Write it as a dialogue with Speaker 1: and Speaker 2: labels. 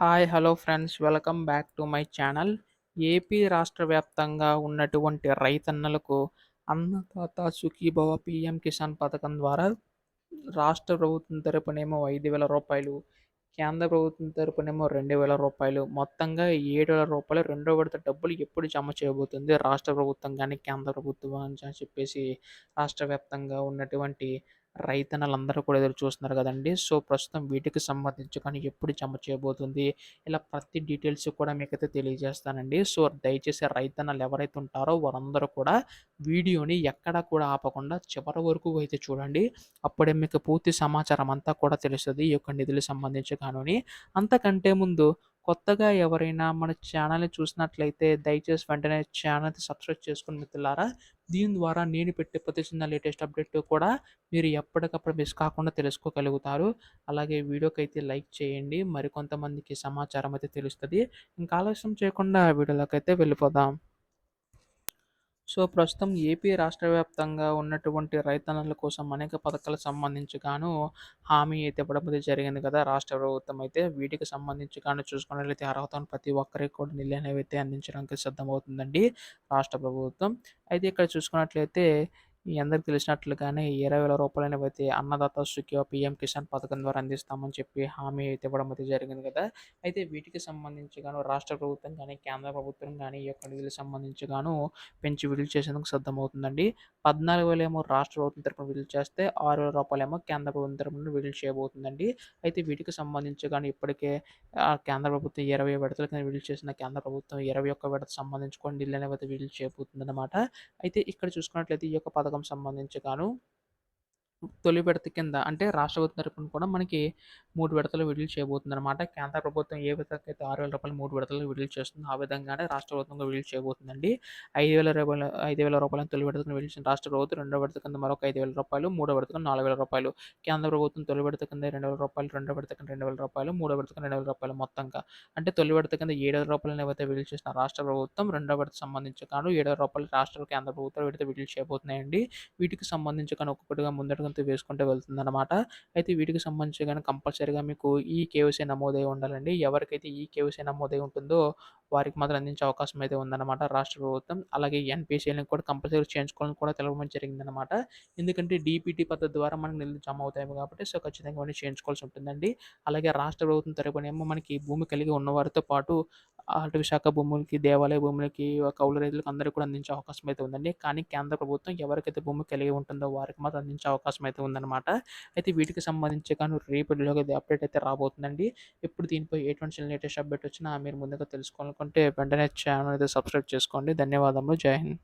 Speaker 1: Hi hello friends welcome back to my channel AP రాష్ట్ర వ్యాప్తంగా ఉన్నటువంటి రైతన్నలకు అన్నదాత సుఖీభవ పిఎం కిసాన్ పథకం ద్వారా రాష్ట్ర ప్రభుత్వం తరపునేమో ఐదు వేల రూపాయలు కేంద్ర ప్రభుత్వం తరపునేమో రెండు వేల రూపాయలు మొత్తంగా ఏడు వేల రూపాయలు రెండో విడత డబ్బులు ఎప్పుడు జమ చేయబోతుంది? రాష్ట్ర ప్రభుత్వం కానీ కేంద్ర ప్రభుత్వం అని చెప్పేసి రాష్ట్ర వ్యాప్తంగా ఉన్నటువంటి రైతన్నలందరూ కూడా ఎదురు చూస్తున్నారు కదండి. సో ప్రస్తుతం వీటికి సంబంధించి కానీ ఎప్పుడు జమ చేయబోతుంది? ఇలా ప్రతి డీటెయిల్స్ కూడా మీకైతే తెలియజేస్తానండి. సో దయచేసి రైతన్నలు ఎవరైతే ఉంటారో వారందరూ కూడా వీడియోని ఎక్కడా కూడా ఆపకుండా చివరి వరకు అయితే చూడండి. అప్పుడే మీకు పూర్తి సమాచారం అంతా కూడా తెలుస్తుంది. ఈ యొక్క నిధులకు సంబంధించి కానీ అంతకంటే ముందు కొత్తగా ఎవరైనా మన ఛానల్ని చూసినట్లయితే దయచేసి వెంటనే ఛానల్ని సబ్స్క్రైబ్ చేసుకుని మిత్రులారా దీని ద్వారా నేను పెట్టే ప్రతి చిన్న లేటెస్ట్ అప్డేట్ కూడా మీరు ఎప్పటికప్పుడు మిస్ కాకుండా తెలుసుకోగలుగుతారు. అలాగే వీడియోకి అయితే లైక్ చేయండి మరికొంతమందికి సమాచారం అయితే తెలుస్తుంది. ఇంకా ఆలస్యం చేయకుండా వీడియోలోకి అయితే వెళ్ళిపోదాం. సో ప్రస్తుతం ఏపీ రాష్ట్ర వ్యాప్తంగా ఉన్నటువంటి రైతన్నల కోసం అనేక పథకాలకు సంబంధించి గాను హామీ అయితే ఇవ్వడం జరిగింది కదా. రాష్ట్ర ప్రభుత్వం అయితే వీటికి సంబంధించి కానీ చూసుకున్నట్లయితే అర్హతను ప్రతి ఒక్కరికి కూడా నిల్లు అనేవి అయితే అందించడానికి సిద్ధమవుతుందండి రాష్ట్ర ప్రభుత్వం. అయితే ఇక్కడ చూసుకున్నట్లయితే మీ అందరికి తెలిసినట్లుగానే ఇరవై వేల రూపాయలనేవి అయితే అన్నదాత సుఖియో పిఎం కిసాన్ పథకం ద్వారా అందిస్తామని చెప్పి హామీ అయితే ఇవ్వడం అయితే జరిగింది కదా. అయితే వీటికి సంబంధించి గాను రాష్ట్ర ప్రభుత్వం కానీ కేంద్ర ప్రభుత్వం కానీ ఈ యొక్క నిధులకు సంబంధించి గాను పెంచి విడుదల చేసేందుకు సిద్ధమవుతుందండి. పద్నాలుగు వేలు ఏమో రాష్ట్ర ప్రభుత్వం తరపున విడుదల చేస్తే ఆరు వేల రూపాయలు ఏమో కేంద్ర ప్రభుత్వం తరపున విడుదల చేయబోతుందండి. అయితే వీటికి సంబంధించి కానీ ఇప్పటికే కేంద్ర ప్రభుత్వం ఇరవై విడతల కింద విడుదల చేసిన కేంద్ర ప్రభుత్వం ఇరవై ఒక్క విడత సంబంధించుకొని నిధులు అనేవి అయితే విడుదల చేయబోతుంది అయితే ఇక్కడ చూసుకున్నట్లయితే ఈ యొక్క పథకం పథకం సంబంధించి గాను తొలి విడత కింద అంటే రాష్ట్ర ప్రభుత్వం తరపున కూడా మనకి మూడు విడతలు విడుదల చేయబోతుంది అనమాట కేంద్ర ప్రభుత్వం ఏ విధంగా అయితే ఆరు వేల రూపాయలు మూడు విడతలు విడుదల చేస్తుందో ఆ విధంగానే రాష్ట్ర ప్రభుత్వం విడుదల చేయబోతుందండి. ఐదు వేల రూపాయలు ఐదు వేల రూపాయలను తొలి విడతను విడుదల రాష్ట్ర ప్రభుత్వం రెండో విడత కింద మరొక ఐదు వేల రూపాయలు మూడో విడత కింద నాలుగు వేల రూపాయలు. కేంద్ర ప్రభుత్వం తొలి విడత కింద రెండు వేల రూపాయలు రెండో విడత కింద రెండు వేల రూపాయలు మూడో విడత కింద రెండు వేల రూపాయలు మొత్తంగా. అంటే తొలి విడత కింద ఏడు వేల రూపాయలను ఏవైతే విడుదల చేసిన రాష్ట్ర ప్రభుత్వం రెండో విడత సంబంధించి కాను ఏడు వేల రూపాయలు రాష్ట్ర కేంద్ర ప్రభుత్వం విడత విడుదల చేయబోతున్నాయండి. వీటికి సంబంధించి కానీ ఒక్కొక్కటిగా ముందటకంతా వేసుకుంటూ వెళ్తుందన్నమాట. అయితే వీటికి సంబంధించి కానీ కంపల్సరీ కంపల్సరీగా మీకు ఈ కేవైసీ నమోదై ఉండాలండి. ఎవరికైతే ఈ కేవైసీ నమోదై ఉంటుందో వారికి మాత్రం అందించే అవకాశం అయితే ఉందన్నమాట రాష్ట్ర ప్రభుత్వం. అలాగే ఎన్పిసిఎల్ని కూడా కంపల్సరీ చేయించుకోవాలని కూడా తెలవడం జరిగిందనమాట ఎందుకంటే డిపిటి పద్ధతి ద్వారా మనకి నిధులు జమ అవుతాయి కాబట్టి సో ఖచ్చితంగా ఇవన్నీ చేయించుకోవాల్సి ఉంటుందండి. అలాగే రాష్ట్ర ప్రభుత్వం తరపునేమో మనకి భూమి కలిగి ఉన్నవారితో పాటు అటు శాఖ భూములకి దేవాలయ భూములకి కౌలు రైతులకు అందరికీ కూడా అందించే అవకాశం అయితే ఉందండి. కానీ కేంద్ర ప్రభుత్వం ఎవరికైతే భూమి కలిగి ఉంటుందో వారికి మాత్రం అందించే అవకాశం అయితే ఉందన్నమాట. అయితే వీటికి సంబంధించి కానీ రేపటిలోకి అప్డేట్ అయితే రాబోతుందండి. ఇప్పుడు దీనిపై ఎటువంటి లేటెస్ట్ అప్డేట్ వచ్చినా మీరు ముందుగా అనుకుంటే వెంటనే ఛానల్ అయితే సబ్స్క్రైబ్ చేసుకోండి. ధన్యవాదములు. జై హింద్.